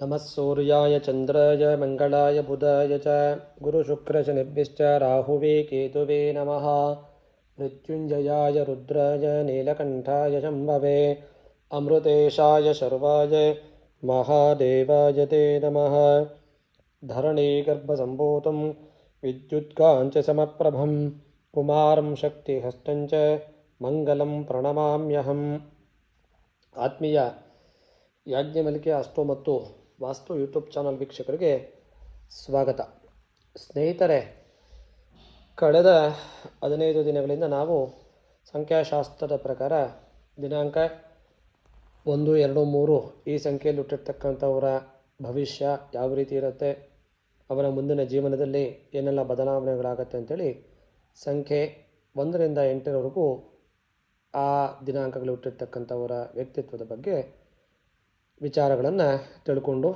नमः सूर्याय चन्द्राय मङ्गलाय बुधाय च गुरुशुक्रशनिभ्यश्च राहुवे केतुवे नमः मृत्युञ्जयाय रुद्राय नीलकण्ठाय शम्भवे अमृतेशाय शर्वाय महादेवाय ते नमः धरणीगर्भसम्भूतं विद्युत्काञ्च समप्रभं कुमारं शक्तिहस्तं च मङ्गलं प्रणमाम्यहम् ಆತ್ಮೀಯ ಯಾಜ್ಞಮಲಿಕೆ ಅಷ್ಟೋ ಮತ್ತು ವಾಸ್ತು ಯೂಟ್ಯೂಬ್ ಚಾನಲ್ ವೀಕ್ಷಕರಿಗೆ ಸ್ವಾಗತ. ಸ್ನೇಹಿತರೆ, ಕಳೆದ ಹದಿನೈದು ದಿನಗಳಿಂದ ನಾವು ಸಂಖ್ಯಾಶಾಸ್ತ್ರದ ಪ್ರಕಾರ ದಿನಾಂಕ ಒಂದು, ಎರಡು, ಮೂರು ಈ ಸಂಖ್ಯೆಯಲ್ಲಿ ಹುಟ್ಟಿರ್ತಕ್ಕಂಥವರ ಭವಿಷ್ಯ ಯಾವ ರೀತಿ ಇರುತ್ತೆ, ಅವರ ಮುಂದಿನ ಜೀವನದಲ್ಲಿ ಏನೆಲ್ಲ ಬದಲಾವಣೆಗಳಾಗತ್ತೆ ಅಂತೇಳಿ ಸಂಖ್ಯೆ ಒಂದರಿಂದ ಎಂಟರವರೆಗೂ ಆ ದಿನಾಂಕಗಳು ಹುಟ್ಟಿರ್ತಕ್ಕಂಥವರ ವ್ಯಕ್ತಿತ್ವದ ಬಗ್ಗೆ ವಿಚಾರಗಳನ್ನು ತಿಳ್ಕೊಂಡು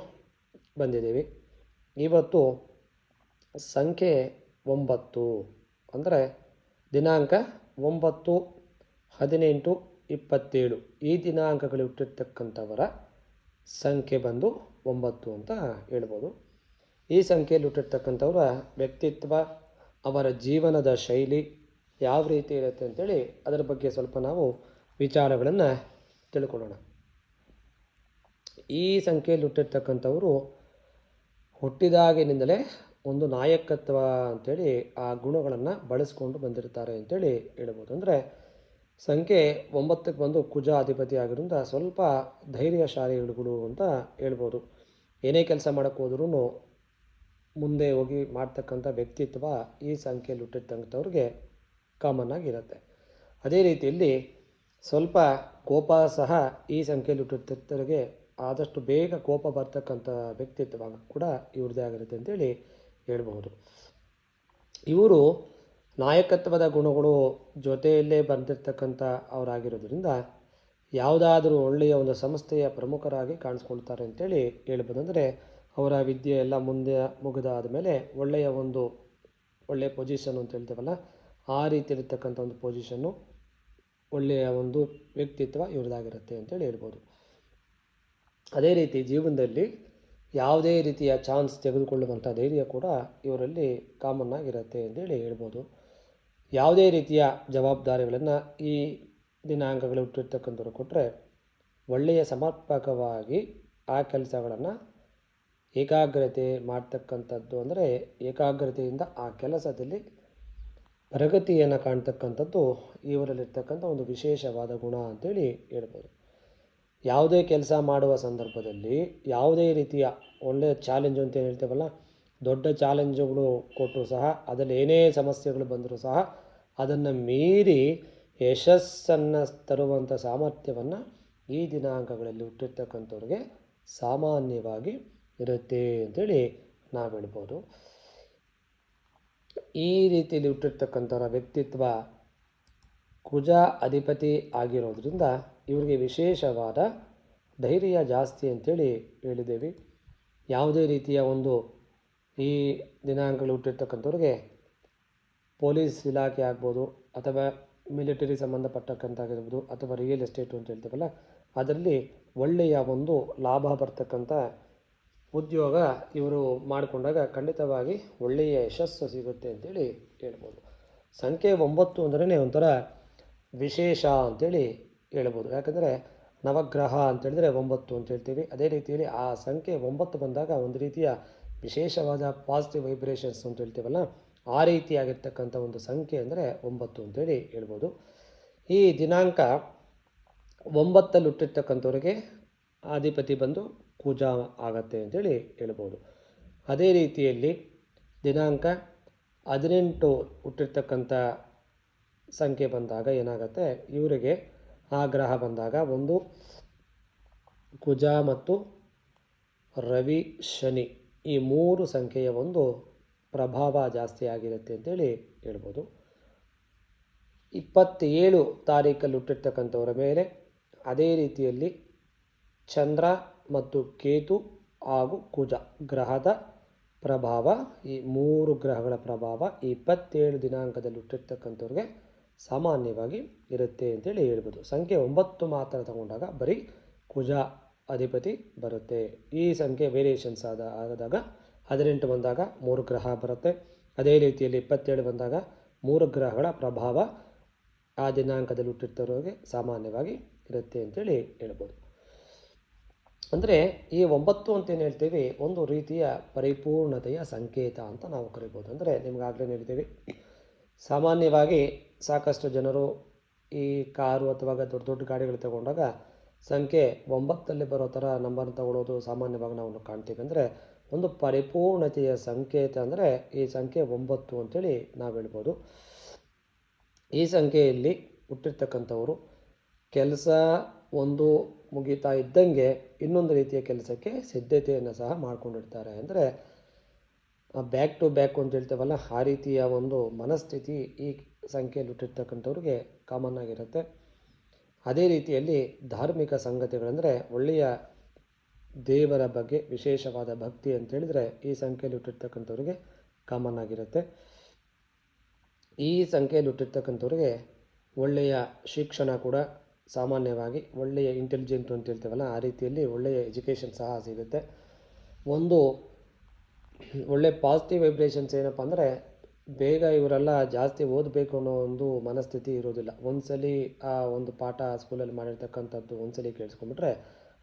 ಬಂದಿದ್ದೀವಿ. ಇವತ್ತು ಸಂಖ್ಯೆ ಒಂಬತ್ತು ಅಂದರೆ ದಿನಾಂಕ ಒಂಬತ್ತು, ಹದಿನೆಂಟು, ಇಪ್ಪತ್ತೇಳು. ಈ ದಿನಾಂಕಗಳು ಹುಟ್ಟಿರ್ತಕ್ಕಂಥವರ ಸಂಖ್ಯೆ ಬಂದು ಒಂಬತ್ತು ಅಂತ ಹೇಳ್ಬೋದು. ಈ ಸಂಖ್ಯೆಯಲ್ಲಿ ಹುಟ್ಟಿರ್ತಕ್ಕಂಥವರ ವ್ಯಕ್ತಿತ್ವ, ಅವರ ಜೀವನದ ಶೈಲಿ ಯಾವ ರೀತಿ ಇರುತ್ತೆ ಅಂತೇಳಿ ಅದರ ಬಗ್ಗೆ ಸ್ವಲ್ಪ ನಾವು ವಿಚಾರಗಳನ್ನು ತಿಳ್ಕೊಳ್ಳೋಣ. ಈ ಸಂಖ್ಯೆಯಲ್ಲಿ ಹುಟ್ಟಿರ್ತಕ್ಕಂಥವರು ಹುಟ್ಟಿದಾಗಿನಿಂದಲೇ ಒಂದು ನಾಯಕತ್ವ ಅಂಥೇಳಿ ಆ ಗುಣಗಳನ್ನು ಬಳಸ್ಕೊಂಡು ಬಂದಿರ್ತಾರೆ ಅಂತೇಳಿ ಹೇಳ್ಬೋದು. ಅಂದರೆ ಸಂಖ್ಯೆ ಒಂಬತ್ತಕ್ಕೆ ಬಂದು ಕುಜ ಅಧಿಪತಿ ಆಗಿರೋದ್ರಿಂದ ಸ್ವಲ್ಪ ಧೈರ್ಯಶಾಲಿಗಳು ಅಂತ ಹೇಳ್ಬೋದು. ಏನೇ ಕೆಲಸ ಮಾಡೋಕ್ಕೆ ಹೋದ್ರೂ ಮುಂದೆ ಹೋಗಿ ಮಾಡ್ತಕ್ಕಂಥ ವ್ಯಕ್ತಿತ್ವ ಈ ಸಂಖ್ಯೆಯಲ್ಲಿ ಹುಟ್ಟಿರ್ತಕ್ಕಂಥವ್ರಿಗೆ ಕಾಮನ್ ಆಗಿರುತ್ತೆ ಅದೇ ರೀತಿಯಲ್ಲಿ ಸ್ವಲ್ಪ ಕೋಪ ಸಹ ಈ ಸಂಖ್ಯೆಯಲ್ಲಿ ಹುಟ್ಟಿರ್ತವರಿಗೆ ಆದಷ್ಟು ಬೇಗ ಕೋಪ ಬರ್ತಕ್ಕಂಥ ವ್ಯಕ್ತಿತ್ವ ಕೂಡ ಇವ್ರದ್ದೇ ಆಗಿರುತ್ತೆ ಅಂತೇಳಿ ಹೇಳ್ಬೋದು ಇವರು ನಾಯಕತ್ವದ ಗುಣಗಳು ಜೊತೆಯಲ್ಲೇ ಬಂದಿರತಕ್ಕಂಥ ಅವರಾಗಿರೋದ್ರಿಂದ ಯಾವುದಾದ್ರೂ ಒಳ್ಳೆಯ ಒಂದು ಸಂಸ್ಥೆಯ ಪ್ರಮುಖರಾಗಿ ಕಾಣಿಸ್ಕೊಳ್ತಾರೆ ಅಂತೇಳಿ ಹೇಳ್ಬೋದಂದರೆ ಅವರ ವಿದ್ಯೆ ಎಲ್ಲ ಮುಂದೆ ಮುಗಿದಾದ ಮೇಲೆ ಒಳ್ಳೆಯ ಒಂದು ಒಳ್ಳೆಯ ಪೊಸಿಷನ್ ಅಂತ ಹೇಳ್ತೇವಲ್ಲ, ಆ ರೀತಿ ಇರತಕ್ಕಂಥ ಒಂದು ಪೊಸಿಷನ್ನು ಒಳ್ಳೆಯ ಒಂದು ವ್ಯಕ್ತಿತ್ವ ಇವ್ರದ್ದಾಗಿರುತ್ತೆ ಅಂತೇಳಿ ಹೇಳ್ಬೋದು. ಅದೇ ರೀತಿ ಜೀವನದಲ್ಲಿ ಯಾವುದೇ ರೀತಿಯ ಚಾನ್ಸ್ ತೆಗೆದುಕೊಳ್ಳುವಂಥ ಧೈರ್ಯ ಕೂಡ ಇವರಲ್ಲಿ ಕಾಮನ್ ಆಗಿರುತ್ತೆ ಅಂತೇಳಿ ಹೇಳ್ಬೋದು. ಯಾವುದೇ ರೀತಿಯ ಜವಾಬ್ದಾರಿಗಳನ್ನು ಈ ದಿನಾಂಕಗಳು ಹುಟ್ಟಿರ್ತಕ್ಕಂಥವ್ರು ಕೊಟ್ಟರೆ ಒಳ್ಳೆಯ ಸಮರ್ಪಕವಾಗಿ ಆ ಕೆಲಸಗಳನ್ನು ಏಕಾಗ್ರತೆ ಮಾಡ್ತಕ್ಕಂಥದ್ದು ಅಂದರೆ ಏಕಾಗ್ರತೆಯಿಂದ ಆ ಕೆಲಸದಲ್ಲಿ ಪ್ರಗತಿಯನ್ನು ಕಾಣ್ತಕ್ಕಂಥದ್ದು ಇವರಲ್ಲಿರ್ತಕ್ಕಂಥ ಒಂದು ವಿಶೇಷವಾದ ಗುಣ ಅಂತೇಳಿ ಹೇಳ್ಬೋದು. ಯಾವುದೇ ಕೆಲಸ ಮಾಡುವ ಸಂದರ್ಭದಲ್ಲಿ ಯಾವುದೇ ರೀತಿಯ ಒಳ್ಳೆಯ ಚಾಲೆಂಜು ಅಂತ ಏನು ಹೇಳ್ತೇವಲ್ಲ, ದೊಡ್ಡ ಚಾಲೆಂಜುಗಳು ಕೊಟ್ಟರು ಸಹ, ಅದರಲ್ಲಿ ಏನೇ ಸಮಸ್ಯೆಗಳು ಬಂದರೂ ಸಹ ಅದನ್ನು ಮೀರಿ ಯಶಸ್ಸನ್ನು ತರುವಂಥ ಸಾಮರ್ಥ್ಯವನ್ನು ಈ ದಿನಾಂಕಗಳಲ್ಲಿ ಹುಟ್ಟಿರ್ತಕ್ಕಂಥವ್ರಿಗೆ ಸಾಮಾನ್ಯವಾಗಿ ಇರುತ್ತೆ ಅಂತೇಳಿ ನಾವು ಹೇಳ್ಬೋದು. ಈ ರೀತಿಯಲ್ಲಿ ಹುಟ್ಟಿರ್ತಕ್ಕಂಥವರ ವ್ಯಕ್ತಿತ್ವ ಕುಜ ಅಧಿಪತಿ ಆಗಿರೋದ್ರಿಂದ ಇವರಿಗೆ ವಿಶೇಷವಾದ ಧೈರ್ಯ ಜಾಸ್ತಿ ಅಂತೇಳಿ ಹೇಳಿದ್ದೇವೆ. ಯಾವುದೇ ರೀತಿಯ ಒಂದು ಈ ದಿನಾಂಕಗಳು ಹುಟ್ಟಿರ್ತಕ್ಕಂಥವ್ರಿಗೆ ಪೊಲೀಸ್ ಇಲಾಖೆ ಆಗ್ಬೋದು ಅಥವಾ ಮಿಲಿಟರಿ ಸಂಬಂಧಪಟ್ಟಕ್ಕಂಥಾಗಿರ್ಬೋದು ಅಥವಾ ರಿಯಲ್ ಎಸ್ಟೇಟು ಅಂತ ಹೇಳ್ತೀವಲ್ಲ, ಅದರಲ್ಲಿ ಒಳ್ಳೆಯ ಒಂದು ಲಾಭ ಬರ್ತಕ್ಕಂಥ ಉದ್ಯೋಗ ಇವರು ಮಾಡಿಕೊಂಡಾಗ ಖಂಡಿತವಾಗಿ ಒಳ್ಳೆಯ ಯಶಸ್ಸು ಸಿಗುತ್ತೆ ಅಂತೇಳಿ ಹೇಳ್ಬೋದು. ಸಂಖ್ಯೆ ಒಂಬತ್ತು ಅಂದ್ರೇ ಒಂಥರ ವಿಶೇಷ ಅಂತೇಳಿ ಹೇಳ್ಬೋದು ಯಾಕಂದರೆ ನವಗ್ರಹ ಅಂತ ಹೇಳಿದ್ರೆ ಒಂಬತ್ತು ಅಂತ ಹೇಳ್ತೀವಿ. ಅದೇ ರೀತಿಯಲ್ಲಿ ಆ ಸಂಖ್ಯೆ ಒಂಬತ್ತು ಬಂದಾಗ ಒಂದು ರೀತಿಯ ವಿಶೇಷವಾದ ಪಾಸಿಟಿವ್ ವೈಬ್ರೇಷನ್ಸ್ ಅಂತ ಹೇಳ್ತೀವಲ್ಲ, ಆ ರೀತಿಯಾಗಿರ್ತಕ್ಕಂಥ ಒಂದು ಸಂಖ್ಯೆ ಅಂದರೆ ಒಂಬತ್ತು ಅಂತೇಳಿ ಹೇಳ್ಬೋದು. ಈ ದಿನಾಂಕ ಒಂಬತ್ತಲ್ಲಿ ಹುಟ್ಟಿರ್ತಕ್ಕಂಥವ್ರಿಗೆ ಅಧಿಪತಿ ಬಂದು ಪೂಜಾ ಆಗತ್ತೆ ಅಂತೇಳಿ ಹೇಳ್ಬೋದು. ಅದೇ ರೀತಿಯಲ್ಲಿ ದಿನಾಂಕ ಹದಿನೆಂಟು ಹುಟ್ಟಿರ್ತಕ್ಕಂಥ ಸಂಖ್ಯೆ ಬಂದಾಗ ಏನಾಗುತ್ತೆ, ಇವರಿಗೆ ಆ ಗ್ರಹ ಬಂದಾಗ ಒಂದು ಕುಜ ಮತ್ತು ರವಿ ಶನಿ ಈ ಮೂರು ಸಂಖ್ಯೆಯ ಒಂದು ಪ್ರಭಾವ ಜಾಸ್ತಿ ಆಗಿರುತ್ತೆ ಅಂತೇಳಿ ಹೇಳ್ಬೋದು. ಇಪ್ಪತ್ತೇಳು ತಾರೀಕಲ್ಲಿ ಹುಟ್ಟಿರ್ತಕ್ಕಂಥವರ ಮೇಲೆ ಅದೇ ರೀತಿಯಲ್ಲಿ ಚಂದ್ರ ಮತ್ತು ಕೇತು ಹಾಗೂ ಕುಜ ಗ್ರಹದ ಪ್ರಭಾವ ಈ ಮೂರು ಗ್ರಹಗಳ ಪ್ರಭಾವ ಇಪ್ಪತ್ತೇಳು ದಿನಾಂಕದಲ್ಲಿ ಹುಟ್ಟಿರ್ತಕ್ಕಂಥವ್ರಿಗೆ ಸಾಮಾನ್ಯವಾಗಿ ಇರುತ್ತೆ ಅಂತೇಳಿ ಹೇಳ್ಬೋದು. ಸಂಖ್ಯೆ ಒಂಬತ್ತು ಮಾತ್ರ ತಗೊಂಡಾಗ ಬರೀ ಕುಜ ಅಧಿಪತಿ ಬರುತ್ತೆ. ಈ ಸಂಖ್ಯೆ ವೇರಿಯೇಷನ್ಸ್ ಆದ ಆದಾಗ ಹದಿನೆಂಟು ಬಂದಾಗ ಮೂರು ಗ್ರಹ ಬರುತ್ತೆ. ಅದೇ ರೀತಿಯಲ್ಲಿ ಇಪ್ಪತ್ತೇಳು ಬಂದಾಗ ಮೂರು ಗ್ರಹಗಳ ಪ್ರಭಾವ ಆ ದಿನಾಂಕದಲ್ಲಿ ಹುಟ್ಟಿರ್ತವ್ರಿಗೆ ಸಾಮಾನ್ಯವಾಗಿ ಇರುತ್ತೆ ಅಂತೇಳಿ ಹೇಳ್ಬೋದು. ಅಂದರೆ ಈ ಒಂಬತ್ತು ಅಂತ ಏನು ಹೇಳ್ತೀವಿ? ಒಂದು ರೀತಿಯ ಪರಿಪೂರ್ಣತೆಯ ಸಂಕೇತ ಅಂತ ನಾವು ಕರಿಬೋದು. ಅಂದರೆ ನಿಮ್ಗಾಗಲೇ ಹೇಳ್ತೀವಿ? ಸಾಮಾನ್ಯವಾಗಿ ಸಾಕಷ್ಟು ಜನರು ಈ ಕಾರು ಅಥವಾ ದೊಡ್ಡ ದೊಡ್ಡ ಗಾಡಿಗಳು ತಗೊಂಡಾಗ ಸಂಖ್ಯೆ ಒಂಬತ್ತಲ್ಲಿ ಬರೋ ಥರ ನಂಬರ್ ತಗೊಳ್ಳೋದು ಸಾಮಾನ್ಯವಾಗಿ ನಾವು ಕಾಣ್ತೀವಿ. ಅಂದರೆ ಒಂದು ಪರಿಪೂರ್ಣತೆಯ ಸಂಕೇತ ಅಂದರೆ ಈ ಸಂಖ್ಯೆ ಒಂಬತ್ತು ಅಂತೇಳಿ ನಾವು ಹೇಳ್ಬೋದು. ಈ ಸಂಖ್ಯೆಯಲ್ಲಿ ಹುಟ್ಟಿರ್ತಕ್ಕಂಥವರು ಕೆಲಸ ಒಂದು ಮುಗಿತಾ ಇದ್ದಂಗೆ ಇನ್ನೊಂದು ರೀತಿಯ ಕೆಲಸಕ್ಕೆ ಸಿದ್ಧತೆಯನ್ನು ಸಹ ಮಾಡಿಕೊಂಡಿರ್ತಾರೆ. ಅಂದರೆ ಬ್ಯಾಕ್ ಟು ಬ್ಯಾಕ್ ಅಂತ ಹೇಳ್ತೇವಲ್ಲ, ಆ ರೀತಿಯ ಒಂದು ಮನಸ್ಥಿತಿ ಈ ಸಂಖ್ಯೆಯಲ್ಲಿ ಹುಟ್ಟಿರ್ತಕ್ಕಂಥವ್ರಿಗೆ ಕಾಮನ್ ಆಗಿರುತ್ತೆ. ಅದೇ ರೀತಿಯಲ್ಲಿ ಧಾರ್ಮಿಕ ಸಂಗತಿಗಳಂದರೆ ಒಳ್ಳೆಯ ದೇವರ ಬಗ್ಗೆ ವಿಶೇಷವಾದ ಭಕ್ತಿ ಅಂತ ಹೇಳಿದರೆ ಈ ಸಂಖ್ಯೆಯಲ್ಲಿ ಹುಟ್ಟಿರ್ತಕ್ಕಂಥವ್ರಿಗೆ ಕಾಮನ್ ಆಗಿರುತ್ತೆ. ಈ ಸಂಖ್ಯೆಯಲ್ಲಿ ಹುಟ್ಟಿರ್ತಕ್ಕಂಥವ್ರಿಗೆ ಒಳ್ಳೆಯ ಶಿಕ್ಷಣ ಕೂಡ ಸಾಮಾನ್ಯವಾಗಿ ಒಳ್ಳೆಯ ಇಂಟೆಲಿಜೆಂಟ್ ಅಂತ ಹೇಳ್ತೇವಲ್ಲ, ಆ ರೀತಿಯಲ್ಲಿ ಒಳ್ಳೆಯ ಎಜುಕೇಷನ್ ಸಹ ಸಿಗುತ್ತೆ. ಒಂದು ಒಳ್ಳೆ ಪಾಸಿಟಿವ್ ವೈಬ್ರೇಷನ್ಸ್ ಏನಪ್ಪ ಅಂದರೆ ಬೇಗ ಇವರೆಲ್ಲ ಜಾಸ್ತಿ ಓದಬೇಕು ಅನ್ನೋ ಒಂದು ಮನಸ್ಥಿತಿ ಇರೋದಿಲ್ಲ. ಒಂದ್ಸಲಿ ಆ ಒಂದು ಪಾಠ ಸ್ಕೂಲಲ್ಲಿ ಮಾಡಿರ್ತಕ್ಕಂಥದ್ದು ಒಂದ್ಸಲಿ ಕೇಳಿಸ್ಕೊಂಡ್ಬಿಟ್ರೆ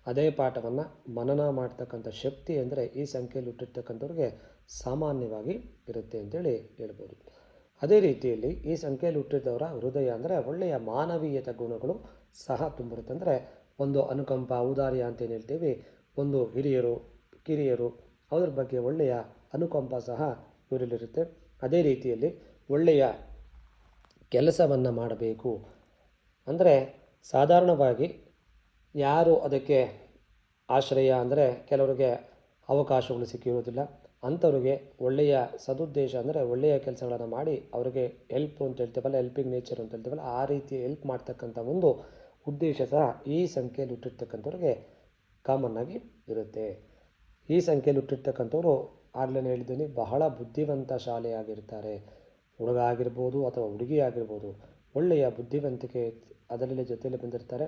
ಅದೇ ಪಾಠವನ್ನು ಮನನ ಮಾಡ್ತಕ್ಕಂಥ ಶಕ್ತಿ ಅಂದರೆ ಈ ಸಂಖ್ಯೆಯಲ್ಲಿ ಹುಟ್ಟಿರ್ತಕ್ಕಂಥವ್ರಿಗೆ ಸಾಮಾನ್ಯವಾಗಿ ಇರುತ್ತೆ ಅಂತೇಳಿ ಹೇಳ್ಬೋದು. ಅದೇ ರೀತಿಯಲ್ಲಿ ಈ ಸಂಖ್ಯೆಯಲ್ಲಿ ಹುಟ್ಟಿದವರ ಹೃದಯ ಅಂದರೆ ಒಳ್ಳೆಯ ಮಾನವೀಯತ ಗುಣಗಳು ಸಹ ತುಂಬಿರುತ್ತೆ. ಅಂದರೆ ಒಂದು ಅನುಕಂಪ, ಔದಾರ್ಯ ಅಂತ ಏನು ಹೇಳ್ತೀವಿ? ಒಂದು ಹಿರಿಯರು, ಕಿರಿಯರು ಅವ್ರ ಬಗ್ಗೆ ಒಳ್ಳೆಯ ಅನುಕಂಪ ಸಹ ಇವರಲ್ಲಿರುತ್ತೆ. ಅದೇ ರೀತಿಯಲ್ಲಿ ಒಳ್ಳೆಯ ಕೆಲಸವನ್ನು ಮಾಡಬೇಕು. ಅಂದರೆ ಸಾಧಾರಣವಾಗಿ ಯಾರು ಅದಕ್ಕೆ ಆಶ್ರಯ ಅಂದರೆ ಕೆಲವರಿಗೆ ಅವಕಾಶಗಳು ಸಿಕ್ಕಿರೋದಿಲ್ಲ. ಅಂಥವ್ರಿಗೆ ಒಳ್ಳೆಯ ಸದುದ್ದೇಶ ಅಂದರೆ ಒಳ್ಳೆಯ ಕೆಲಸಗಳನ್ನು ಮಾಡಿ ಅವರಿಗೆ ಹೆಲ್ಪ್ ಅಂತ ಹೇಳ್ತೇವಲ್ಲ ಹೆಲ್ಪಿಂಗ್ ನೇಚರ್ ಅಂತ ಹೇಳ್ತೇವಲ್ಲ, ಆ ರೀತಿ ಹೆಲ್ಪ್ ಮಾಡ್ತಕ್ಕಂಥ ಒಂದು ಉದ್ದೇಶ ಸಹ ಈ ಸಂಖ್ಯೆಯಲ್ಲಿ ಇಟ್ಟಿರ್ತಕ್ಕಂಥವ್ರಿಗೆ ಕಾಮನ್ನಾಗಿ ಇರುತ್ತೆ. ಈ ಸಂಖ್ಯೆಯಲ್ಲಿ ಹುಟ್ಟಿರ್ತಕ್ಕಂಥವ್ರು ಆಗಲೇ ಹೇಳಿದ್ದೀನಿ, ಬಹಳ ಬುದ್ಧಿವಂತ ಶಾಲೆಯಾಗಿರ್ತಾರೆ. ಹುಡುಗ ಆಗಿರ್ಬೋದು ಅಥವಾ ಹುಡುಗಿ ಆಗಿರ್ಬೋದು ಒಳ್ಳೆಯ ಬುದ್ಧಿವಂತಿಕೆ ಅದರಲ್ಲಿ ಜೊತೆಯಲ್ಲಿ ಬಂದಿರ್ತಾರೆ.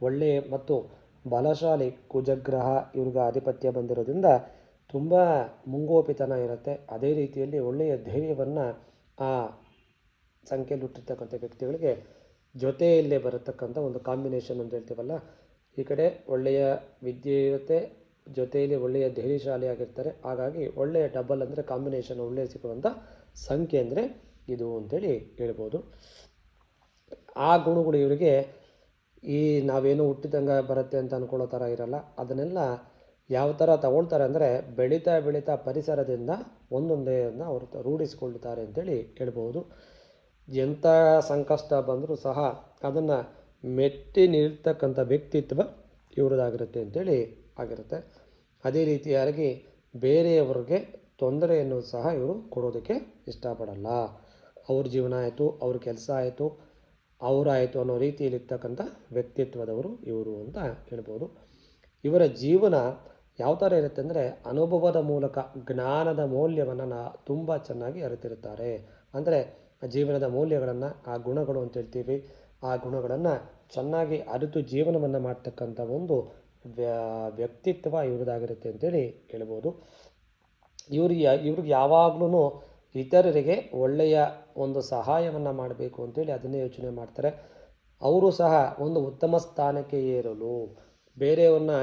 ಒಳ್ಳೆಯ ಮತ್ತು ಬಲಶಾಲಿ ಕುಜಗ್ರಹ ಇವ್ರಿಗೆ ಆಧಿಪತ್ಯ ಬಂದಿರೋದ್ರಿಂದ ತುಂಬ ಮುಂಗೋಪಿತನ ಇರುತ್ತೆ. ಅದೇ ರೀತಿಯಲ್ಲಿ ಒಳ್ಳೆಯ ಧೈರ್ಯವನ್ನು ಆ ಸಂಖ್ಯೆಯಲ್ಲಿ ಹುಟ್ಟಿರ್ತಕ್ಕಂಥ ವ್ಯಕ್ತಿಗಳಿಗೆ ಜೊತೆಯಲ್ಲೇ ಬರತಕ್ಕಂಥ ಒಂದು ಕಾಂಬಿನೇಷನ್ ಅಂತ ಹೇಳ್ತೀವಲ್ಲ, ಈ ಕಡೆ ಒಳ್ಳೆಯ ವಿದ್ಯೆ ಇರುತ್ತೆ ಜೊತೆಯಲ್ಲಿ ಒಳ್ಳೆಯ ಧೈರ್ಯಶಾಲಿ ಆಗಿರ್ತಾರೆ ಹಾಗಾಗಿ ಒಳ್ಳೆಯ ಡಬಲ್ ಅಂದರೆ ಕಾಂಬಿನೇಷನ್ ಒಳ್ಳೆಯ ಸಿಗುವಂಥ ಸಂಖ್ಯೆ ಅಂದರೆ ಇದು ಅಂತೇಳಿ ಹೇಳ್ಬೋದು. ಆ ಗುಣಗಳು ಇವರಿಗೆ ಈ ನಾವೇನು ಹುಟ್ಟಿದಂಗೆ ಬರುತ್ತೆ ಅಂತ ಅಂದ್ಕೊಳ್ಳೋ ಥರ ಇರಲ್ಲ. ಅದನ್ನೆಲ್ಲ ಯಾವ ಥರ ತಗೊಳ್ತಾರೆ ಅಂದರೆ ಬೆಳೀತಾ ಬೆಳೀತಾ ಪರಿಸರದಿಂದ ಒಂದೊಂದೇನ ಅವರು ರೂಢಿಸ್ಕೊಳ್ತಾರೆ ಅಂತೇಳಿ ಹೇಳ್ಬೋದು. ಎಂಥ ಸಂಕಷ್ಟ ಬಂದರೂ ಸಹ ಅದನ್ನು ಮೆಟ್ಟಿ ನಿಲ್ತಕ್ಕಂಥ ವ್ಯಕ್ತಿತ್ವ ಇವ್ರದ್ದಾಗಿರುತ್ತೆ ಅಂತೇಳಿ ಆಗಿರುತ್ತೆ. ಅದೇ ರೀತಿಯಾಗಿ ಬೇರೆಯವ್ರಿಗೆ ತೊಂದರೆಯನ್ನು ಸಹ ಇವರು ಕೊಡೋದಕ್ಕೆ ಇಷ್ಟಪಡಲ್ಲ. ಅವ್ರ ಜೀವನ ಆಯಿತು, ಅವ್ರ ಕೆಲಸ ಆಯಿತು ಅವರಾಯಿತು ಅನ್ನೋ ರೀತಿಯಲ್ಲಿರ್ತಕ್ಕಂಥ ವ್ಯಕ್ತಿತ್ವದವರು ಇವರು ಅಂತ ಹೇಳ್ಬೋದು. ಇವರ ಜೀವನ ಯಾವ ಥರ ಇರುತ್ತೆ ಅಂದರೆ ಅನುಭವದ ಮೂಲಕ ಜ್ಞಾನದ ಮೌಲ್ಯವನ್ನು ನಾ ತುಂಬ ಚೆನ್ನಾಗಿ ಅರಿತಿರುತ್ತಾರೆ. ಅಂದರೆ ಜೀವನದ ಮೌಲ್ಯಗಳನ್ನು, ಆ ಗುಣಗಳು ಅಂತ ಹೇಳ್ತೀವಿ, ಆ ಗುಣಗಳನ್ನು ಚೆನ್ನಾಗಿ ಅರಿತು ಜೀವನವನ್ನು ಮಾಡ್ತಕ್ಕಂಥ ಒಂದು ವ್ಯಕ್ತಿತ್ವ ಇವ್ರದ್ದಾಗಿರುತ್ತೆ ಅಂತೇಳಿ ಹೇಳ್ಬೋದು. ಇವ್ರಿಗೆ ಇವ್ರಿಗೆ ಯಾವಾಗ್ಲೂ ಇತರರಿಗೆ ಒಳ್ಳೆಯ ಒಂದು ಸಹಾಯವನ್ನು ಮಾಡಬೇಕು ಅಂತೇಳಿ ಅದನ್ನೇ ಯೋಚನೆ ಮಾಡ್ತಾರೆ. ಅವರು ಸಹ ಒಂದು ಉತ್ತಮ ಸ್ಥಾನಕ್ಕೆ ಏರಲು, ಬೇರೆಯವ್ರನ್ನ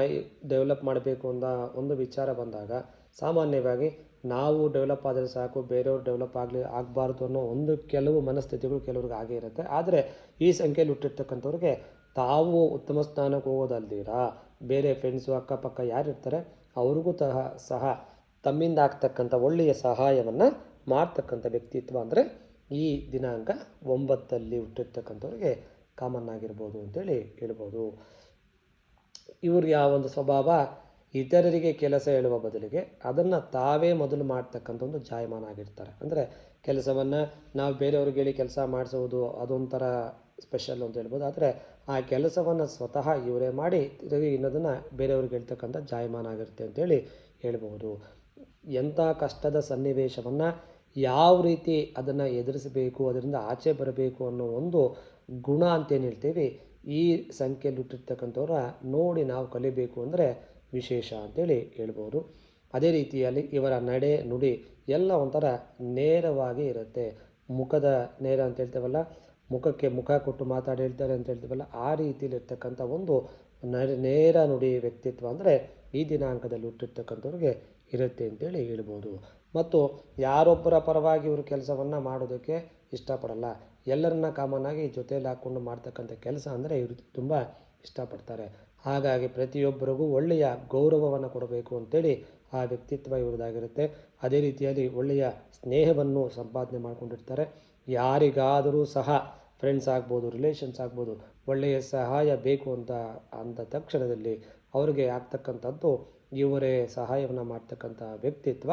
ಡೆವಲಪ್ ಮಾಡಬೇಕು ಅಂತ ಒಂದು ವಿಚಾರ ಬಂದಾಗ ಸಾಮಾನ್ಯವಾಗಿ ನಾವು ಡೆವಲಪ್ ಆದರೆ ಸಾಕು, ಬೇರೆಯವ್ರು ಡೆವಲಪ್ ಆಗಲಿ, ಆಗಬಾರ್ದು ಅನ್ನೋ ಒಂದು ಕೆಲವು ಮನಸ್ಥಿತಿಗಳು ಕೆಲವ್ರಿಗೆ ಆಗೇ ಇರುತ್ತೆ. ಆದರೆ ಈ ಸಂಖ್ಯೆಯಲ್ಲಿ ಹುಟ್ಟಿರ್ತಕ್ಕಂಥವ್ರಿಗೆ ತಾವು ಉತ್ತಮ ಸ್ಥಾನಕ್ಕೆ ಹೋಗೋದಲ್ದಿರ? ಬೇರೆ ಫ್ರೆಂಡ್ಸು ಅಕ್ಕಪಕ್ಕ ಯಾರಿರ್ತಾರೆ ಅವ್ರಿಗೂ ಸಹ ಸಹ ತಮ್ಮಿಂದ ಆಗ್ತಕ್ಕಂಥ ಒಳ್ಳೆಯ ಸಹಾಯವನ್ನು ಮಾಡ್ತಕ್ಕಂಥ ವ್ಯಕ್ತಿತ್ವ ಅಂದರೆ ಈ ದಿನಾಂಕ ಒಂಬತ್ತಲ್ಲಿ ಹುಟ್ಟಿರ್ತಕ್ಕಂಥವ್ರಿಗೆ ಕಾಮನ್ ಆಗಿರ್ಬೋದು ಅಂತೇಳಿ ಹೇಳ್ಬೋದು. ಇವ್ರಿಗೆ ಆ ಒಂದು ಸ್ವಭಾವ? ಇತರರಿಗೆ ಕೆಲಸ ಹೇಳುವ ಬದಲಿಗೆ ಅದನ್ನು ತಾವೇ ಮೊದಲು ಮಾಡ್ತಕ್ಕಂಥ ಒಂದು ಜಾಯಮಾನ ಆಗಿರ್ತಾರೆ. ಅಂದರೆ ಕೆಲಸವನ್ನು ನಾವು ಬೇರೆಯವ್ರಿಗೆ ಹೇಳಿ ಕೆಲಸ ಮಾಡಿಸೋದು ಅದೊಂಥರ ಸ್ಪೆಷಲ್ ಅಂತ ಹೇಳ್ಬೋದು. ಆದರೆ ಆ ಕೆಲಸವನ್ನು ಸ್ವತಃ ಇವರೇ ಮಾಡಿ ತಿರುಗಿ ಇನ್ನದನ್ನು ಬೇರೆಯವ್ರಿಗೆ ಹೇಳ್ತಕ್ಕಂಥ ಜಾಯಮಾನ ಆಗಿರುತ್ತೆ ಅಂತೇಳಿ ಹೇಳ್ಬೋದು. ಎಂಥ ಕಷ್ಟದ ಸನ್ನಿವೇಶವನ್ನು ಯಾವ ರೀತಿ ಅದನ್ನು ಎದುರಿಸಬೇಕು, ಅದರಿಂದ ಆಚೆ ಬರಬೇಕು ಅನ್ನೋ ಒಂದು ಗುಣ ಅಂತೇನು ಹೇಳ್ತೀವಿ, ಈ ಸಂಖ್ಯೆಯಲ್ಲಿ ಹುಟ್ಟಿರ್ತಕ್ಕಂಥವ್ರ ನೋಡಿ ನಾವು ಕಲಿಬೇಕು ಅಂದರೆ ವಿಶೇಷ ಅಂತೇಳಿ ಹೇಳ್ಬೋದು. ಅದೇ ರೀತಿಯಲ್ಲಿ ಇವರ ನಡೆ ನುಡಿ ಎಲ್ಲ ಒಂಥರ ನೇರವಾಗಿ ಇರುತ್ತೆ. ಮುಖದ ನೇರ ಅಂತ ಹೇಳ್ತೇವಲ್ಲ ಮುಖಕ್ಕೆ ಮುಖ ಕೊಟ್ಟು ಮಾತಾಡಿ ಹೇಳ್ತಾರೆ ಅಂತ ಹೇಳ್ತೀವಲ್ಲ, ಆ ರೀತಿಯಲ್ಲಿ ಇರ್ತಕ್ಕಂಥ ಒಂದು ನೇರ ನುಡಿ ವ್ಯಕ್ತಿತ್ವ ಅಂದರೆ ಈ ದಿನಾಂಕದಲ್ಲಿ ಹುಟ್ಟಿರ್ತಕ್ಕಂಥವ್ರಿಗೆ ಇರುತ್ತೆ ಅಂತೇಳಿ ಹೇಳ್ಬೋದು. ಮತ್ತು ಯಾರೊಬ್ಬರ ಪರವಾಗಿ ಇವರು ಕೆಲಸವನ್ನು ಮಾಡೋದಕ್ಕೆ ಇಷ್ಟಪಡಲ್ಲ. ಎಲ್ಲರನ್ನ ಕಾಮನ್ ಆಗಿ ಜೊತೆಯಲ್ಲಿ ಹಾಕ್ಕೊಂಡು ಮಾಡ್ತಕ್ಕಂಥ ಕೆಲಸ ಅಂದರೆ ಇವರು ತುಂಬ ಇಷ್ಟಪಡ್ತಾರೆ. ಹಾಗಾಗಿ ಪ್ರತಿಯೊಬ್ಬರಿಗೂ ಒಳ್ಳೆಯ ಗೌರವವನ್ನು ಕೊಡಬೇಕು ಅಂತೇಳಿ ಆ ವ್ಯಕ್ತಿತ್ವ ಇವರದಾಗಿರುತ್ತೆ ಅದೇ ರೀತಿಯಲ್ಲಿ ಒಳ್ಳೆಯ ಸ್ನೇಹವನ್ನು ಸಂಪಾದನೆ ಮಾಡ್ಕೊಂಡಿರ್ತಾರೆ. ಯಾರಿಗಾದರೂ ಸಹ ಫ್ರೆಂಡ್ಸ್ ಆಗ್ಬೋದು ರಿಲೇಷನ್ಸ್ ಆಗ್ಬೋದು, ಒಳ್ಳೆಯ ಸಹಾಯ ಬೇಕು ಅಂತ ಅಂದ ತಕ್ಷಣದಲ್ಲಿ ಅವರಿಗೆ ಆಗ್ತಕ್ಕಂಥದ್ದು ಇವರೇ ಸಹಾಯವನ್ನು ಮಾಡ್ತಕ್ಕಂಥ ವ್ಯಕ್ತಿತ್ವ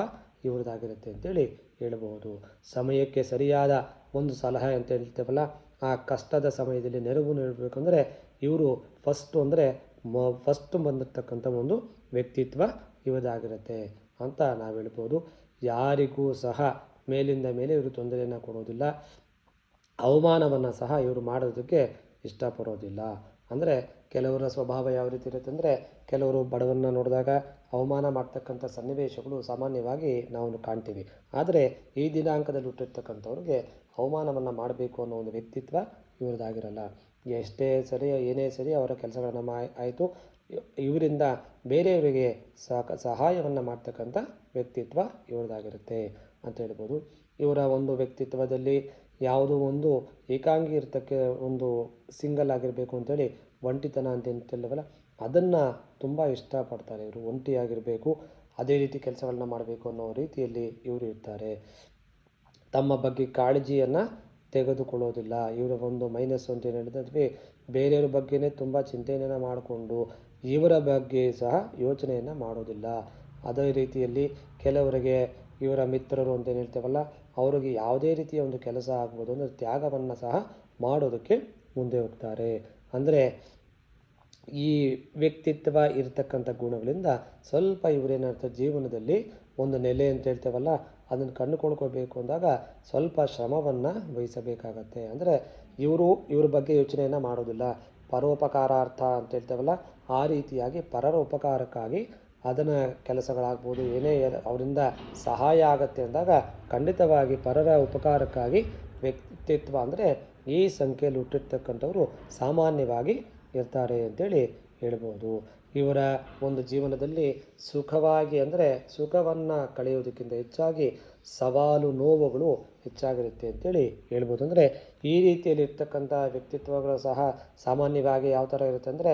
ಇವ್ರದ್ದಾಗಿರುತ್ತೆ ಅಂತೇಳಿ ಹೇಳ್ಬೋದು. ಸಮಯಕ್ಕೆ ಸರಿಯಾದ ಒಂದು ಸಲಹೆ ಅಂತ ಹೇಳ್ತೇವಲ್ಲ, ಆ ಕಷ್ಟದ ಸಮಯದಲ್ಲಿ ನೆರವು ನೀಡಬೇಕಂದ್ರೆ ಇವರು ಫಸ್ಟು ಅಂದರೆ ಮ ಫಸ್ಟ್ ಬಂದಿರತಕ್ಕಂಥ ಒಂದು ವ್ಯಕ್ತಿತ್ವ ಇವರದಾಗಿರುತ್ತೆ ಅಂತ ನಾವು ಹೇಳ್ಬೋದು. ಯಾರಿಗೂ ಸಹ ಮೇಲಿಂದ ಮೇಲೆ ಇವರು ತೊಂದರೆಯನ್ನು ಕೊಡೋದಿಲ್ಲ. ಅವಮಾನವನ್ನು ಸಹ ಇವರು ಮಾಡೋದಕ್ಕೆ ಇಷ್ಟಪಡೋದಿಲ್ಲ. ಅಂದರೆ ಕೆಲವರ ಸ್ವಭಾವ ಯಾವ ರೀತಿ ಇರುತ್ತೆ ಅಂದರೆ ಕೆಲವರು ಬಡವನ್ನ ನೋಡಿದಾಗ ಅವಮಾನ ಮಾಡ್ತಕ್ಕಂಥ ಸನ್ನಿವೇಶಗಳು ಸಾಮಾನ್ಯವಾಗಿ ನಾವು ಕಾಣ್ತೀವಿ. ಆದರೆ ಈ ದಿನಾಂಕದಲ್ಲಿ ಹುಟ್ಟಿರ್ತಕ್ಕಂಥವ್ರಿಗೆ ಅವಮಾನವನ್ನು ಮಾಡಬೇಕು ಅನ್ನೋ ಒಂದು ವ್ಯಕ್ತಿತ್ವ ಇವ್ರದ್ದಾಗಿರಲ್ಲ. ಎಷ್ಟೇ ಸರಿ, ಏನೇ ಸರಿ ಅವರ ಕೆಲಸಗಳನ್ನು ಮಾ, ಆಯಿತು, ಇವರಿಂದ ಬೇರೆಯವರಿಗೆ ಸಹ ಸಹಾಯವನ್ನು ಮಾಡ್ತಕ್ಕಂಥ ವ್ಯಕ್ತಿತ್ವ ಇವ್ರದ್ದಾಗಿರುತ್ತೆ. ಅಂತ ಹೇಳ್ಬೋದು. ಇವರ ಒಂದು ವ್ಯಕ್ತಿತ್ವದಲ್ಲಿ ಯಾವುದೋ ಒಂದು ಏಕಾಂಗಿ ಇರ್ತಕ್ಕೆ ಒಂದು ಸಿಂಗಲ್ ಆಗಿರಬೇಕು ಅಂತೇಳಿ ಒಂಟಿತನ ಅಂತ ಅಂತಿಲ್ಲವಲ್ಲ ಅದನ್ನು ತುಂಬ ಇಷ್ಟಪಡ್ತಾರೆ ಇವರು. ಒಂಟಿಯಾಗಿರಬೇಕು, ಅದೇ ರೀತಿ ಕೆಲಸಗಳನ್ನ ಮಾಡಬೇಕು ಅನ್ನೋ ರೀತಿಯಲ್ಲಿ ಇವರು ಇರ್ತಾರೆ. ತಮ್ಮ ಬಗ್ಗೆ ಕಾಳಜಿಯನ್ನು ತೆಗೆದುಕೊಳ್ಳೋದಿಲ್ಲ. ಇವರ ಒಂದು ಮೈನಸ್ ಅಂತ ಏನು ಹೇಳಿದ್ವಿ ಬೇರೆಯವ್ರ ಬಗ್ಗೆನೇ ತುಂಬ ಚಿಂತನೆಯನ್ನು ಮಾಡಿಕೊಂಡು ಇವರ ಬಗ್ಗೆ ಸಹ ಯೋಚನೆಯನ್ನು ಮಾಡೋದಿಲ್ಲ. ಅದೇ ರೀತಿಯಲ್ಲಿ ಕೆಲವರಿಗೆ ಇವರ ಮಿತ್ರರು ಅಂತ ಏನು ಹೇಳ್ತೇವಲ್ಲ, ಅವರಿಗೆ ಯಾವುದೇ ರೀತಿಯ ಒಂದು ಕೆಲಸ ಆಗ್ಬೋದು ಅಂದರೆ ತ್ಯಾಗವನ್ನು ಸಹ ಮಾಡೋದಕ್ಕೆ ಮುಂದೆ ಹೋಗ್ತಾರೆ. ಅಂದರೆ ಈ ವ್ಯಕ್ತಿತ್ವ ಇರತಕ್ಕಂಥ ಗುಣಗಳಿಂದ ಸ್ವಲ್ಪ ಇವರೇನಾಗ್ತದೆ ಜೀವನದಲ್ಲಿ ಒಂದು ನೆಲೆ ಅಂತ ಹೇಳ್ತೇವಲ್ಲ, ಅದನ್ನು ಕಂಡುಕೊಳ್ಕೋಬೇಕು ಅಂದಾಗ ಸ್ವಲ್ಪ ಶ್ರಮವನ್ನು ವಹಿಸಬೇಕಾಗತ್ತೆ. ಅಂದರೆ ಇವರು ಇವ್ರ ಬಗ್ಗೆ ಯೋಚನೆಯನ್ನು ಮಾಡೋದಿಲ್ಲ. ಪರೋಪಕಾರಾರ್ಥ ಅಂತ ಹೇಳ್ತೇವಲ್ಲ, ಆ ರೀತಿಯಾಗಿ ಪರರ ಉಪಕಾರಕ್ಕಾಗಿ ಅದನ್ನು ಕೆಲಸಗಳಾಗ್ಬೋದು, ಏನೇ ಅವರಿಂದ ಸಹಾಯ ಆಗತ್ತೆ ಅಂದಾಗ ಖಂಡಿತವಾಗಿ ಪರರ ಉಪಕಾರಕ್ಕಾಗಿ ವ್ಯಕ್ತಿತ್ವ ಅಂದರೆ ಈ ಸಂಖ್ಯೆಯಲ್ಲಿ ಹುಟ್ಟಿರ್ತಕ್ಕಂಥವರು ಸಾಮಾನ್ಯವಾಗಿ ಇರ್ತಾರೆ ಅಂತೇಳಿ ಹೇಳ್ಬೋದು. ಇವರ ಒಂದು ಜೀವನದಲ್ಲಿ ಸುಖವಾಗಿ ಅಂದರೆ ಸುಖವನ್ನು ಕಳೆಯೋದಕ್ಕಿಂತ ಹೆಚ್ಚಾಗಿ ಸವಾಲು, ನೋವುಗಳು ಹೆಚ್ಚಾಗಿರುತ್ತೆ ಅಂತೇಳಿ ಹೇಳ್ಬೋದು. ಅಂದರೆ ಈ ರೀತಿಯಲ್ಲಿ ಇರ್ತಕ್ಕಂಥ ವ್ಯಕ್ತಿತ್ವಗಳು ಸಹ ಸಾಮಾನ್ಯವಾಗಿ ಯಾವ ಥರ ಇರುತ್ತೆ ಅಂದರೆ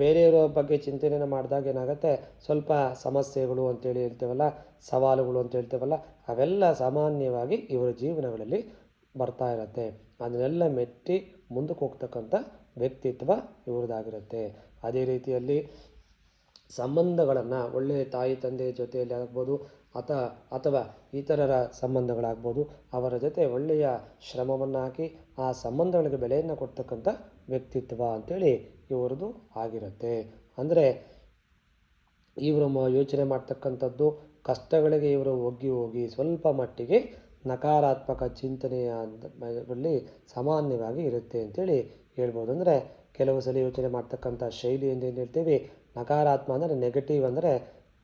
ಬೇರೆಯವರ ಬಗ್ಗೆ ಚಿಂತನೆಯನ್ನು ಮಾಡಿದಾಗ ಏನಾಗುತ್ತೆ? ಸ್ವಲ್ಪ ಸಮಸ್ಯೆಗಳು ಅಂತೇಳಿ ಹೇಳ್ತೇವಲ್ಲ, ಸವಾಲುಗಳು ಅಂತ ಹೇಳ್ತೇವಲ್ಲ, ಅವೆಲ್ಲ ಸಾಮಾನ್ಯವಾಗಿ ಇವರ ಜೀವನಗಳಲ್ಲಿ ಬರ್ತಾ ಇರುತ್ತೆ. ಅದನ್ನೆಲ್ಲ ಮೆಟ್ಟಿ ಮುಂದಕ್ಕೆ ಹೋಗ್ತಕ್ಕಂಥ ವ್ಯಕ್ತಿತ್ವ ಇವ್ರದ್ದಾಗಿರುತ್ತೆ ಅದೇ ರೀತಿಯಲ್ಲಿ ಸಂಬಂಧಗಳನ್ನು ಒಳ್ಳೆಯ ತಾಯಿ, ತಂದೆ ಜೊತೆಯಲ್ಲಿ ಆಗ್ಬೋದು ಅಥ ಅಥವಾ ಇತರರ ಸಂಬಂಧಗಳಾಗ್ಬೋದು, ಅವರ ಜೊತೆ ಒಳ್ಳೆಯ ಶ್ರಮವನ್ನು ಹಾಕಿ ಆ ಸಂಬಂಧಗಳಿಗೆ ಬೆಲೆಯನ್ನು ಕೊಡ್ತಕ್ಕಂಥ ವ್ಯಕ್ತಿತ್ವ ಅಂಥೇಳಿ ಇವರದು ಆಗಿರುತ್ತೆ. ಅಂದರೆ ಇವರು ಯೋಚನೆ ಮಾಡ್ತಕ್ಕಂಥದ್ದು ಕಷ್ಟಗಳಿಗೆ ಇವರು ಒಗ್ಗಿ ಹೋಗಿ ಸ್ವಲ್ಪ ಮಟ್ಟಿಗೆ ನಕಾರಾತ್ಮಕ ಚಿಂತನೆಯ ಸಾಮಾನ್ಯವಾಗಿ ಇರುತ್ತೆ ಅಂತೇಳಿ ಹೇಳ್ಬೋದು. ಅಂದರೆ ಕೆಲವು ಸಲ ಯೋಚನೆ ಮಾಡ್ತಕ್ಕಂಥ ಶೈಲಿ ಎಂದು ಏನು ಹೇಳ್ತೀವಿ? ನಕಾರಾತ್ಮ ಅಂದರೆ ನೆಗೆಟಿವ್ ಅಂದರೆ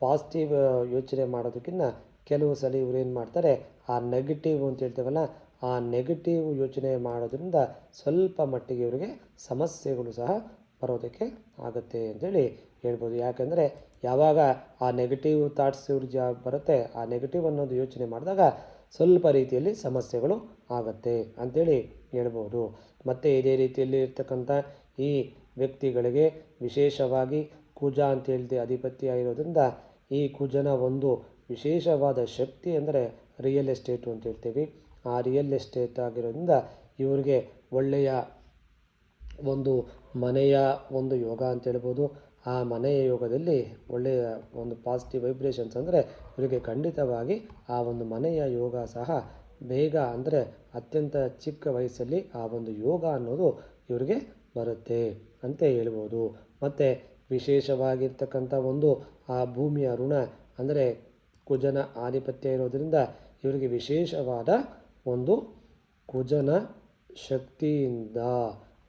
ಪಾಸಿಟಿವ್ ಯೋಚನೆ ಮಾಡೋದಕ್ಕಿಂತ ಕೆಲವು ಸಲ ಏನು ಮಾಡ್ತಾರೆ, ಆ ನೆಗೆಟಿವ್ ಅಂತ ಹೇಳ್ತೇವಲ್ಲ, ಆ ನೆಗೆಟಿವ್ ಯೋಚನೆ ಮಾಡೋದ್ರಿಂದ ಸ್ವಲ್ಪ ಮಟ್ಟಿಗೆ ಇವರಿಗೆ ಸಮಸ್ಯೆಗಳು ಸಹ ಬರೋದಕ್ಕೆ ಆಗುತ್ತೆ ಅಂತೇಳಿ ಹೇಳ್ಬೋದು. ಯಾಕಂದರೆ ಯಾವಾಗ ಆ ನೆಗೆಟಿವ್ ಥಾಟ್ಸ್ ಇವ್ರ ಜಾ ಬರುತ್ತೆ, ಆ ನೆಗೆಟಿವ್ ಅನ್ನೋದು ಯೋಚನೆ ಮಾಡಿದಾಗ ಸ್ವಲ್ಪ ರೀತಿಯಲ್ಲಿ ಸಮಸ್ಯೆಗಳು ಆಗುತ್ತೆ ಅಂಥೇಳಿ ಹೇಳ್ಬೋದು. ಮತ್ತು ಇದೇ ರೀತಿಯಲ್ಲಿ ಇರ್ತಕ್ಕಂಥ ಈ ವ್ಯಕ್ತಿಗಳಿಗೆ ವಿಶೇಷವಾಗಿ ಕುಜ ಅಂತ ಹೇಳಿದೆ ಅಧಿಪತಿ ಇರೋದ್ರಿಂದ ಈ ಕುಜನ ಒಂದು ವಿಶೇಷವಾದ ಶಕ್ತಿ ಅಂದರೆ ರಿಯಲ್ ಎಸ್ಟೇಟು ಅಂತ ಹೇಳ್ತೀವಿ. ಆ ರಿಯಲ್ ಎಸ್ಟೇಟ್ ಆಗಿರೋದ್ರಿಂದ ಇವರಿಗೆ ಒಳ್ಳೆಯ ಒಂದು ಮನೆಯ ಒಂದು ಯೋಗ ಅಂತ ಹೇಳ್ಬೋದು. ಆ ಮನೆಯ ಯೋಗದಲ್ಲಿ ಒಳ್ಳೆಯ ಒಂದು ಪಾಸಿಟಿವ್ ವೈಬ್ರೇಷನ್ಸ್ ಅಂದರೆ ಇವರಿಗೆ ಖಂಡಿತವಾಗಿ ಆ ಒಂದು ಮನೆಯ ಯೋಗ ಸಹ ಬೇಗ ಅಂದರೆ ಅತ್ಯಂತ ಚಿಕ್ಕ ವಯಸ್ಸಲ್ಲಿ ಆ ಒಂದು ಯೋಗ ಅನ್ನೋದು ಇವರಿಗೆ ಬರುತ್ತೆ ಅಂತ ಹೇಳ್ಬೋದು. ಮತ್ತು ವಿಶೇಷವಾಗಿರ್ತಕ್ಕಂಥ ಒಂದು ಆ ಭೂಮಿಯ ಋಣ, ಅಂದರೆ ಕುಜನ ಆಧಿಪತ್ಯ ಇರೋದರಿಂದ ಇವರಿಗೆ ವಿಶೇಷವಾದ ಒಂದು ಕುಜನ ಶಕ್ತಿಯಿಂದ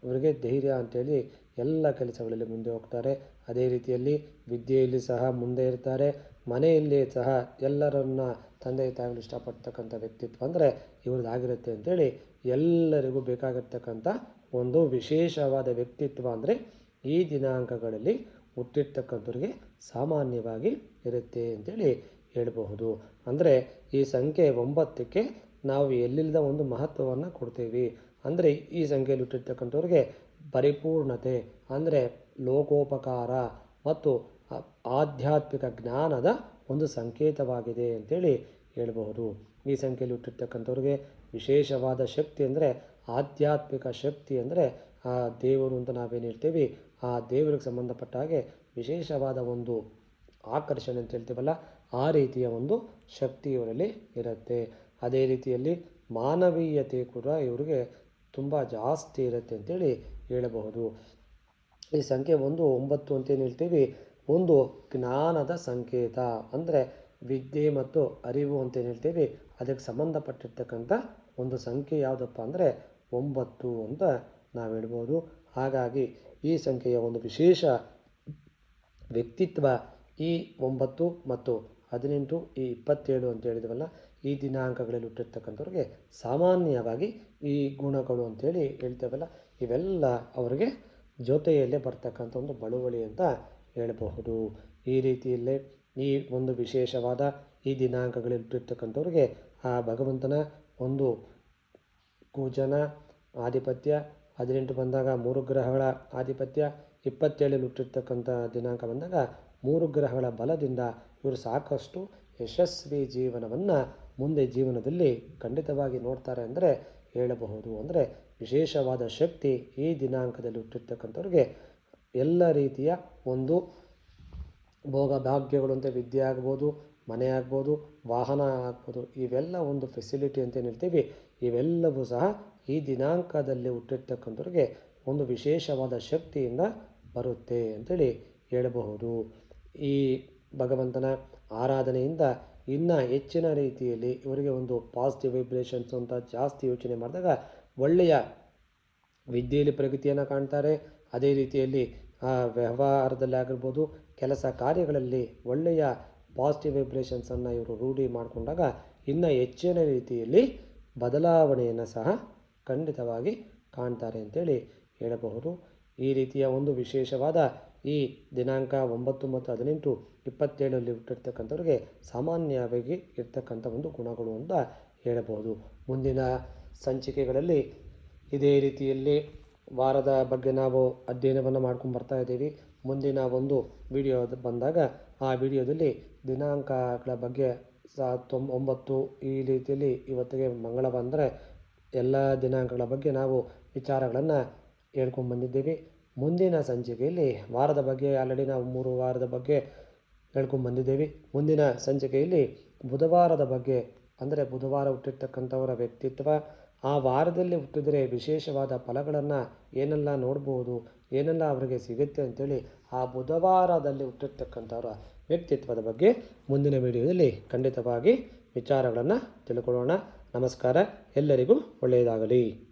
ಇವರಿಗೆ ಧೈರ್ಯ ಅಂತೇಳಿ ಎಲ್ಲ ಕೆಲಸಗಳಲ್ಲಿ ಮುಂದೆ ಹೋಗ್ತಾರೆ. ಅದೇ ರೀತಿಯಲ್ಲಿ ವಿದ್ಯೆಯಲ್ಲಿ ಸಹ ಮುಂದೆ ಇರ್ತಾರೆ. ಮನೆಯಲ್ಲಿ ಸಹ ಎಲ್ಲರನ್ನ ತಂದೆ ತಾಯಿಗಳು ಇಷ್ಟಪಡ್ತಕ್ಕಂಥ ವ್ಯಕ್ತಿತ್ವ ಅಂದರೆ ಇವ್ರದ್ದಾಗಿರುತ್ತೆ ಅಂತೇಳಿ ಎಲ್ಲರಿಗೂ ಬೇಕಾಗಿರ್ತಕ್ಕಂಥ ಒಂದು ವಿಶೇಷವಾದ ವ್ಯಕ್ತಿತ್ವ ಅಂದರೆ ಈ ದಿನಾಂಕಗಳಲ್ಲಿ ಹುಟ್ಟಿರ್ತಕ್ಕಂಥವ್ರಿಗೆ ಸಾಮಾನ್ಯವಾಗಿ ಇರುತ್ತೆ ಅಂತೇಳಿ ಹೇಳಬಹುದು. ಅಂದರೆ ಈ ಸಂಖ್ಯೆ ಒಂಬತ್ತಕ್ಕೆ ನಾವು ಎಲ್ಲಿಲ್ಲದ ಒಂದು ಮಹತ್ವವನ್ನು ಕೊಡ್ತೀವಿ. ಅಂದರೆ ಈ ಸಂಖ್ಯೆಯಲ್ಲಿ ಹುಟ್ಟಿರ್ತಕ್ಕಂಥವ್ರಿಗೆ ಪರಿಪೂರ್ಣತೆ, ಅಂದರೆ ಲೋಕೋಪಕಾರ ಮತ್ತು ಆಧ್ಯಾತ್ಮಿಕ ಜ್ಞಾನದ ಒಂದು ಸಂಕೇತವಾಗಿದೆ ಅಂತೇಳಿ ಹೇಳಬಹುದು. ಈ ಸಂಖ್ಯೆಯಲ್ಲಿ ಹುಟ್ಟಿರ್ತಕ್ಕಂಥವ್ರಿಗೆ ವಿಶೇಷವಾದ ಶಕ್ತಿ ಅಂದರೆ ಆಧ್ಯಾತ್ಮಿಕ ಶಕ್ತಿ ಅಂದರೆ ಆ ದೇವರು ಅಂತ ನಾವೇನು ಹೇಳ್ತೀವಿ? ಆ ದೇವರಿಗೆ ಸಂಬಂಧಪಟ್ಟ ಹಾಗೆ ವಿಶೇಷವಾದ ಒಂದು ಆಕರ್ಷಣೆ ಅಂತ ಹೇಳ್ತೀವಲ್ಲ, ಆ ರೀತಿಯ ಒಂದು ಶಕ್ತಿ ಇವರಲ್ಲಿ ಇರುತ್ತೆ. ಅದೇ ರೀತಿಯಲ್ಲಿ ಮಾನವೀಯತೆ ಕೂಡ ಇವರಿಗೆ ತುಂಬ ಜಾಸ್ತಿ ಇರುತ್ತೆ ಅಂತೇಳಿ ಹೇಳಬಹುದು. ಈ ಸಂಖ್ಯೆ ಒಂದು, ಒಂಬತ್ತು ಅಂತೇನು ಹೇಳ್ತೀವಿ? ಒಂದು ಜ್ಞಾನದ ಸಂಕೇತ, ಅಂದರೆ ವಿದ್ಯೆ ಮತ್ತು ಅರಿವು ಅಂತೇನು ಹೇಳ್ತೀವಿ? ಅದಕ್ಕೆ ಸಂಬಂಧಪಟ್ಟಿರ್ತಕ್ಕಂಥ ಒಂದು ಸಂಖ್ಯೆ ಯಾವುದಪ್ಪ ಅಂದರೆ ಒಂಬತ್ತು ಅಂತ ನಾವು ಹೇಳ್ಬೋದು ಹಾಗಾಗಿ ಈ ಸಂಖ್ಯೆಯ ಒಂದು ವಿಶೇಷ ವ್ಯಕ್ತಿತ್ವ ಈ ಒಂಬತ್ತು ಮತ್ತು ಹದಿನೆಂಟು, ಈ ಇಪ್ಪತ್ತೇಳು ಅಂತ ಹೇಳಿದವಲ್ಲ, ಈ ದಿನಾಂಕಗಳಲ್ಲಿ ಹುಟ್ಟಿರ್ತಕ್ಕಂಥವ್ರಿಗೆ ಸಾಮಾನ್ಯವಾಗಿ ಈ ಗುಣಗಳು ಅಂತೇಳಿ ಹೇಳ್ತೇವಲ್ಲ, ಇವೆಲ್ಲ ಅವರಿಗೆ ಜೊತೆಯಲ್ಲೇ ಬರ್ತಕ್ಕಂಥ ಒಂದು ಬಳುವಳಿ ಅಂತ ಹೇಳಬಹುದು. ಈ ರೀತಿಯಲ್ಲೇ ಈ ಒಂದು ವಿಶೇಷವಾದ ಈ ದಿನಾಂಕಗಳಲ್ಲಿ ಹುಟ್ಟಿರ್ತಕ್ಕಂಥವ್ರಿಗೆ ಆ ಭಗವಂತನ ಒಂದು ಕೂಜನ ಆಧಿಪತ್ಯ ಹದಿನೆಂಟು ಬಂದಾಗ ಮೂರು ಗ್ರಹಗಳ ಆಧಿಪತ್ಯ ಇಪ್ಪತ್ತೇಳಲ್ಲಿ ಹುಟ್ಟಿರ್ತಕ್ಕಂಥ ದಿನಾಂಕ ಬಂದಾಗ ಮೂರು ಗ್ರಹಗಳ ಬಲದಿಂದ ಇವರು ಸಾಕಷ್ಟು ಯಶಸ್ವಿ ಜೀವನವನ್ನು ಮುಂದೆ ಜೀವನದಲ್ಲಿ ಖಂಡಿತವಾಗಿ ನೋಡ್ತಾರೆ ಅಂದರೆ ಹೇಳಬಹುದು. ಅಂದರೆ ವಿಶೇಷವಾದ ಶಕ್ತಿ ಈ ದಿನಾಂಕದಲ್ಲಿ ಹುಟ್ಟಿರ್ತಕ್ಕಂಥವ್ರಿಗೆ ಎಲ್ಲ ರೀತಿಯ ಒಂದು ಭೋಗ ಭಾಗ್ಯಗಳು ಅಂತ ವಿದ್ಯೆ ಆಗ್ಬೋದು, ಮನೆ ಆಗ್ಬೋದು, ವಾಹನ ಆಗ್ಬೋದು, ಇವೆಲ್ಲ ಒಂದು ಫೆಸಿಲಿಟಿ ಅಂತ ಹೇಳ್ತೀವಿ, ಇವೆಲ್ಲವೂ ಸಹ ಈ ದಿನಾಂಕದಲ್ಲಿ ಹುಟ್ಟಿರ್ತಕ್ಕಂಥವ್ರಿಗೆ ಒಂದು ವಿಶೇಷವಾದ ಶಕ್ತಿಯಿಂದ ಬರುತ್ತೆ ಅಂತೇಳಿ ಹೇಳಬಹುದು. ಈ ಭಗವಂತನ ಆರಾಧನೆಯಿಂದ ಇನ್ನ ಹೆಚ್ಚಿನ ರೀತಿಯಲ್ಲಿ ಇವರಿಗೆ ಒಂದು ಪಾಸಿಟಿವ್ ವೈಬ್ರೇಷನ್ಸ್ ಅಂತ ಜಾಸ್ತಿ ಯೋಚನೆ ಮಾಡಿದಾಗ ಒಳ್ಳೆಯ ವಿದ್ಯೆಯಲ್ಲಿ ಪ್ರಗತಿಯನ್ನು ಕಾಣ್ತಾರೆ. ಅದೇ ರೀತಿಯಲ್ಲಿ ವ್ಯವಹಾರದಲ್ಲಿ ಆಗಿರ್ಬೋದು, ಕೆಲಸ ಕಾರ್ಯಗಳಲ್ಲಿ ಒಳ್ಳೆಯ ಪಾಸಿಟಿವ್ ವೈಬ್ರೇಷನ್ಸನ್ನು ಇವರು ರೂಢಿ ಮಾಡಿಕೊಂಡಾಗ ಇನ್ನೂ ಹೆಚ್ಚಿನ ರೀತಿಯಲ್ಲಿ ಬದಲಾವಣೆಯನ್ನು ಸಹ ಖಂಡಿತವಾಗಿ ಕಾಣ್ತಾರೆ ಅಂತೇಳಿ ಹೇಳಬಹುದು. ಈ ರೀತಿಯ ಒಂದು ವಿಶೇಷವಾದ ಈ ದಿನಾಂಕ ಒಂಬತ್ತು ಮತ್ತು ಹದಿನೆಂಟು ಇಪ್ಪತ್ತೇಳರಲ್ಲಿ ಹುಟ್ಟಿರ್ತಕ್ಕಂಥವ್ರಿಗೆ ಸಾಮಾನ್ಯವಾಗಿ ಇರ್ತಕ್ಕಂಥ ಒಂದು ಗುಣಗಳು ಅಂತ ಹೇಳಬಹುದು. ಮುಂದಿನ ಸಂಚಿಕೆಗಳಲ್ಲಿ ಇದೇ ರೀತಿಯಲ್ಲಿ ವಾರದ ಬಗ್ಗೆ ನಾವು ಅಧ್ಯಯನವನ್ನು ಮಾಡ್ಕೊಂಡು ಬರ್ತಾ ಇದ್ದೀವಿ. ಮುಂದಿನ ಒಂದು ವಿಡಿಯೋ ಬಂದಾಗ ಆ ವಿಡಿಯೋದಲ್ಲಿ ದಿನಾಂಕಗಳ ಬಗ್ಗೆ ಸಾ ತೊಂಬ ಒಂಬತ್ತು ಈ ರೀತಿಯಲ್ಲಿ ಇವತ್ತಿಗೆ ಮಂಗಳವಾರ ಬಂದರೆ ಎಲ್ಲ ದಿನಾಂಕಗಳ ಬಗ್ಗೆ ನಾವು ವಿಚಾರಗಳನ್ನು ಹೇಳ್ಕೊಂಡು ಬಂದಿದ್ದೀವಿ. ಮುಂದಿನ ಸಂಚಿಕೆಯಲ್ಲಿ ವಾರದ ಬಗ್ಗೆ ಆಲ್ರೆಡಿ ನಾವು ಮೂರು ವಾರದ ಬಗ್ಗೆ ಹೇಳ್ಕೊಂಡು ಬಂದಿದ್ದೀವಿ. ಮುಂದಿನ ಸಂಚಿಕೆಯಲ್ಲಿ ಬುಧವಾರದ ಬಗ್ಗೆ, ಅಂದರೆ ಬುಧವಾರ ಹುಟ್ಟಿರ್ತಕ್ಕಂಥವರ ವ್ಯಕ್ತಿತ್ವ. ಆ ವಾರದಲ್ಲಿ ಹುಟ್ಟಿದರೆ ವಿಶೇಷವಾದ ಫಲಗಳನ್ನು ಏನೆಲ್ಲ ನೋಡ್ಬೋದು, ಏನೆಲ್ಲ ಅವರಿಗೆ ಸಿಗುತ್ತೆ ಅಂತೇಳಿ ಆ ಬುಧವಾರದಲ್ಲಿ ಹುಟ್ಟಿರ್ತಕ್ಕಂಥವರ ವ್ಯಕ್ತಿತ್ವದ ಬಗ್ಗೆ ಮುಂದಿನ ವಿಡಿಯೋದಲ್ಲಿ ಖಂಡಿತವಾಗಿ ವಿಚಾರಗಳನ್ನು ತಿಳ್ಕೊಳ್ಳೋಣ. ನಮಸ್ಕಾರ. ಎಲ್ಲರಿಗೂ ಒಳ್ಳೆಯದಾಗಲಿ.